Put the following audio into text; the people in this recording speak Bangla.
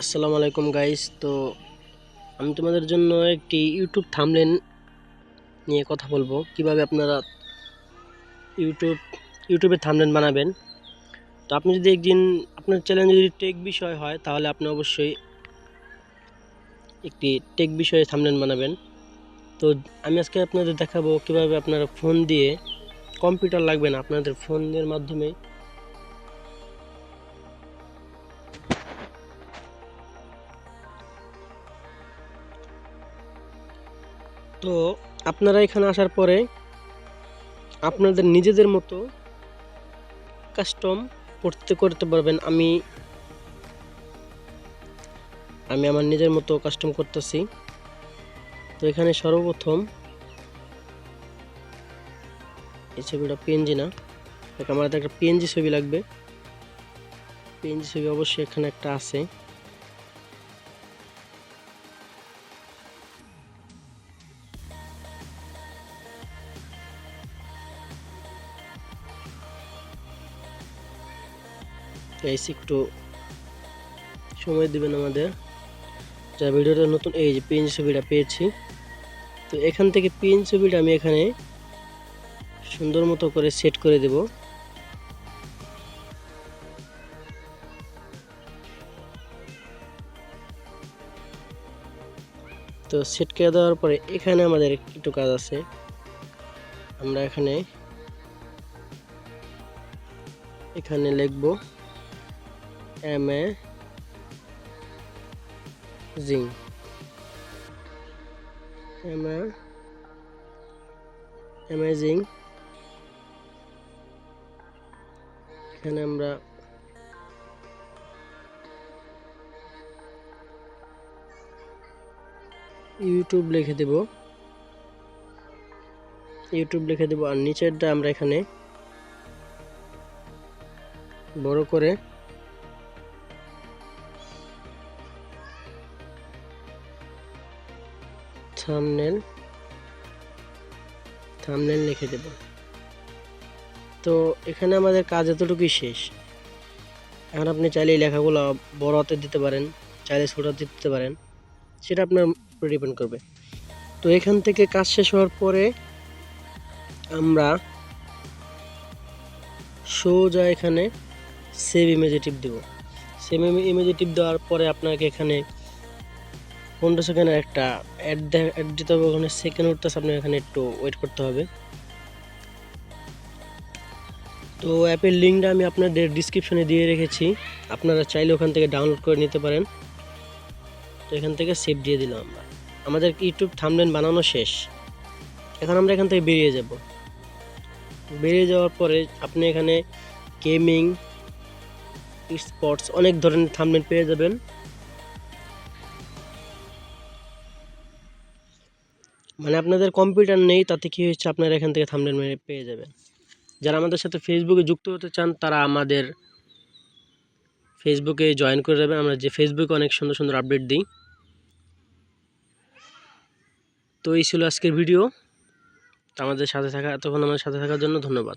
আসসালামু আলাইকুম গাইস তো আমি তোমাদের জন্য একটি ইউটিউব থামলেন নিয়ে কথা বলব। কীভাবে আপনারা ইউটিউব, ইউটিউবে থামলেন বানাবেন? তো আপনি যদি একদিন আপনার চ্যানেল যদি টেক বিষয় হয়, তাহলে আপনি অবশ্যই একটি টেক বিষয়ে থামলেন বানাবেন। তো আমি আজকে আপনাদের দেখাবো কীভাবে আপনারা ফোন দিয়ে কম্পিউটার লাগবে না, আপনাদের ফোনের মাধ্যমে তো আপনারা এখানে আসার পরে আপনাদের নিজেদের মতো কাস্টম করতে করতে পারবেন। আমি আমি আমার নিজের মতো কাস্টম করতেছি। তো এখানে সর্বপ্রথম এই ছবিটা পিএনজি না আমার একটা পিএনজি ছবি লাগবে। পিএনজি ছবি অবশ্যই এখানে একটা আছে। গাইস একটু সময় দিবেন আমাদের। যা ভিডিওটা নতুন, এই যে পিন ছবিটা পেয়েছি। তো এখান থেকে পিন ছবিটা আমি এখানে সুন্দর মতো করে সেট করে দেব। তো সেট করে দেওয়ার পরে এখানে আমাদের একটু কাজ আছে। আমরা এখানে এখানে লিখব। Amazing Ama- amazing এখানে আমরা ইউটিউব লিখে দেব। ইউটিউব লিখে দেব আর নিচেরটা আমরা এখানে বড় করে থামনেল থামনেল লিখে দেব। তো এখানে আমাদের কাজ এতটুকুই শেষ। এখন আপনি চাইলে এই লেখাগুলো বড় হাতে দিতে পারেন, চাইলে ছোট হাতে দিতে পারেন, সেটা আপনার উপরে ডিপেন্ড করবে। তো এখান থেকে কাজ শেষ হওয়ার পরে আমরা সোজা এখানে সেভ ইমেজে টিপ দেব। সেভ ইমেজে টিপ দেওয়ার পরে আপনাকে এখানে পনেরো সেকেন্ডের একটা অ্যাড অ্যাড দিতে হবে, ওখানে সেকেন্ড উঠতেছে আপনার এখানে একটু ওয়েট করতে হবে। তো অ্যাপের লিঙ্কটা আমি আপনাদের ডিসক্রিপশনে দিয়ে রেখেছি, আপনারা চাইলে ওখান থেকে ডাউনলোড করে নিতে পারেন। তো এখান থেকে সেভ দিয়ে দিলাম আমরা। আমাদের ইউটিউব থামলেন বানানো শেষ। এখন আমরা এখান থেকে বেরিয়ে যাব। বেরিয়ে যাওয়ার পরে আপনি এখানে গেমিং স্পোর্টস অনেক ধরনের থামলেন পেয়ে যাবেন। মানে আপনাদের কম্পিউটার নেই, তাতে কী হচ্ছে আপনারা এখান থেকে থামলেন মেরে পেয়ে যাবেন। যারা আমাদের সাথে ফেসবুকে যুক্ত হতে চান, তারা আমাদের ফেসবুকে জয়েন করে যাবেন আমরা যে ফেসবুকে অনেক সুন্দর সুন্দর আপডেট দিই। তো এই ছিল আজকের ভিডিও আমাদের সাথে থাকা, এতক্ষণ আমাদের সাথে থাকার জন্য ধন্যবাদ।